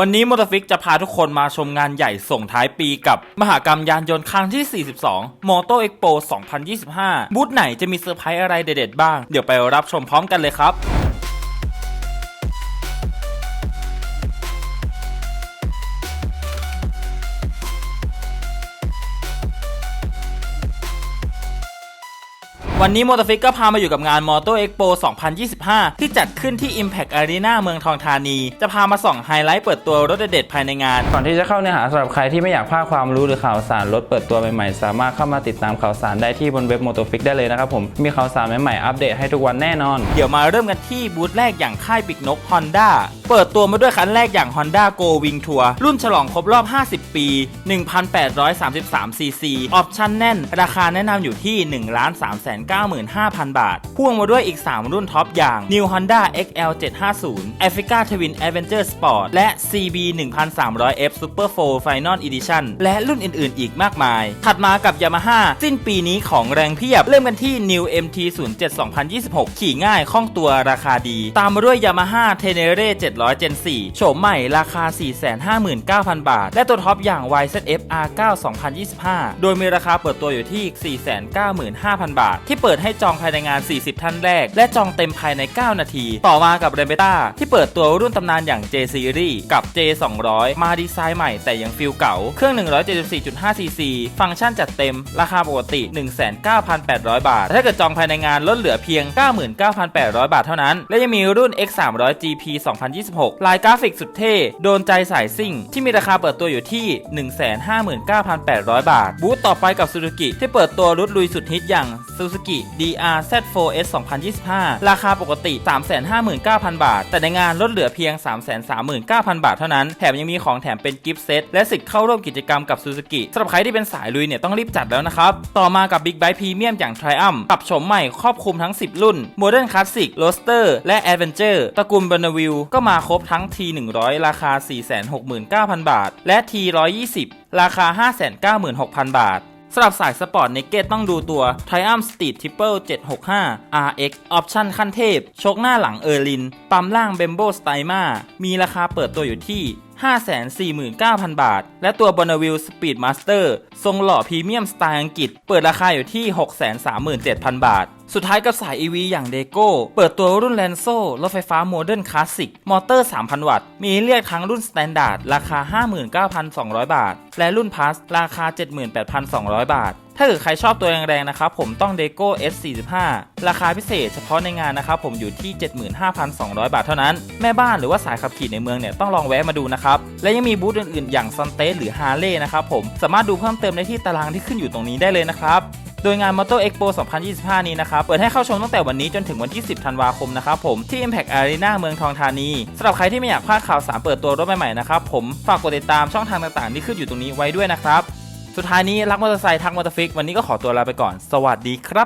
วันนี้มอเตอร์ฟิกจะพาทุกคนมาชมงานใหญ่ส่งท้ายปีกับ มหากรรมยานยนต์ครั้งที่ 42 Moto Expo 2025 บูธไหนจะมีเซอร์ไพรส์อะไรเด็ดๆบ้าง เดี๋ยวไปรับชมพร้อมกันเลยครับ วันนี้มอเตอร์ฟิกก็พามาอยู่กับงาน Moto Expo 2025 ที่จัดขึ้นที่ Impact Arena เมืองทองธานี จะพามาส่องไฮไลท์เปิดตัวรถเด็ดๆภายในงาน ก่อนที่จะเข้าเนื้อหาสำหรับใครที่ไม่อยากพลาดความรู้หรือข่าวสารรถเปิดตัวใหม่ๆ สามารถเข้ามาติดตามข่าวสารได้ที่บนเว็บ Motofix ได้เลยนะครับผม มีข่าวสารใหม่ๆอัปเดตให้ทุกวันแน่นอน เดี๋ยวมาเริ่มกันที่บูธแรกอย่างค่ายปิกนก Honda เปิดตัวมาด้วยคันแรกอย่าง Honda Go Wing Tour รุ่นฉลองครบรอบ 50 ปี 1,833 ซีซี ออปชั่นแน่น ราคาแนะนำอยู่ที่ 1,395,000 บาท พ่วงมาด้วยอีก 3 รุ่นท็อปอย่าง New Honda XL 750 Africa Twin Adventure Sport และ CB 1300F Super 4 Final Edition และรุ่นอื่นๆ อีกมากมาย ถัดมากับ Yamaha สิ้นปีนี้ของแรงเพียบ เริ่มกันที่ New MT 07 2026 ขี่ง่ายคล่องตัวราคาดี ตามมาด้วย Yamaha Tenere 700 Gen 4 โฉมใหม่ราคา 459,000 บาท และตัวท็อปอย่าง YZF R9 2025 โดยมีราคาเปิดตัวอยู่ที่ 495,000 บาท ที่เปิดให้จองภายในงาน 40 ท่านแรก และจองเต็มภายใน 9 นาที ต่อมากับ r e b e t a ที่เปิดตัวรุ่นตำนานอย่าง J Series กับ J 200มาดีไซน์ใหม่แต่ยังฟิลเก่า เครื่อง 174.5 cc ฟังก์ชันจัดเต็ม ราคาปกติ 19,800 บาท ถ้าเกิดจองภายในงานลดเหลือเพียง 99,800 บาทเท่านั้น และยังมีรุ่น X 300 GP 202 26 ลายกราฟิกสุดเท่ โดนใจสายซิ่ง ที่มีราคาเปิดตัวอยู่ที่ 159,800 บาท บูธต่อไปกับ Suzuki ที่เปิดตัวรุ่นลุยสุดฮิตอย่าง Suzuki DR Z4S 2025 ราคาปกติ 359,000 บาท แต่ในงานลดเหลือเพียง 339,000 บาทเท่านั้น แถมยังมีของแถมเป็นกิฟต์เซตและสิทธิ์เข้าร่วมกิจกรรมกับ Suzuki สำหรับใครที่เป็นสายลุยเนี่ยต้องรีบจัดแล้วนะครับ ต่อมากับ Big Bike Premium อย่าง Triumph ปรับโฉมใหม่ครอบคลุมทั้ง 10 รุ่น Modern Classic Roadster และ Adventure ตระกูล Bonneville ก็มาครบทั้ง T100 ราคา 469,000 บาท และ T120 ราคา 596,000 บาทสำหรับสายสปอร์ตเนเกตต้องดูตัว Triumph Street Triple 765 RX ออปชั่นขั้นเทพ ชกหน้าหลังเออร์ลิน ปั๊มล่างเบมโบสไตมามีราคาเปิดตัวอยู่ที่ 549,000 บาท และตัว Bonneville Speedmaster ทรงหล่อพรีเมียมสไตล์อังกฤษ เปิดราคาอยู่ที่ 637,000 บาท สุดท้ายกับสาย EV อย่าง Deco เปิดตัวรุ่น Lanzo รถไฟฟ้า Modern Classic มอเตอร์ 3,000 วัตต์ มีเรียกทั้งรุ่น Standard ราคา 59,200 บาท และรุ่น Plus ราคา 78,200 บาท ถ้าเกิดใครชอบตัวแรงๆนะครับผมต้อง Deco S45 ราคาพิเศษเฉพาะในงานนะครับผมอยู่ที่ 75,200 บาทเท่านั้น แม่บ้านหรือว่าสายขับขี่ในเมืองเนี่ยต้องลองแวะมาดูนะครับ และยังมีบูธอื่นๆ อย่าง s u n t e หรือ Harley นะครับผมสามารถดูเพิ่มเติมได้ที่ตารางที่ขึ้นอยู่ตรงนี้ได้เลยนะครับโดยงาน Moto Expo 2025 นี้นะครับ เปิดให้เข้าชมตั้งแต่วันนี้จนถึงวันที่ 10 ธันวาคมนะครับผม ที่ Impact Arena เมืองทองธานีสำหรับใครที่ไม่อยากพลาดข่าวสารเปิดตัวรถใหม่ๆนะครับผม ฝากกดติดตามช่องทางต่างๆที่ขึ้นอยู่ตรงนี้ไว้ด้วยนะครับ สุดท้ายนี้รักมอเตอร์ไซค์ทักมอเตอร์ฟิกวันนี้ก็ขอตัวลาไปก่อน สวัสดีครับ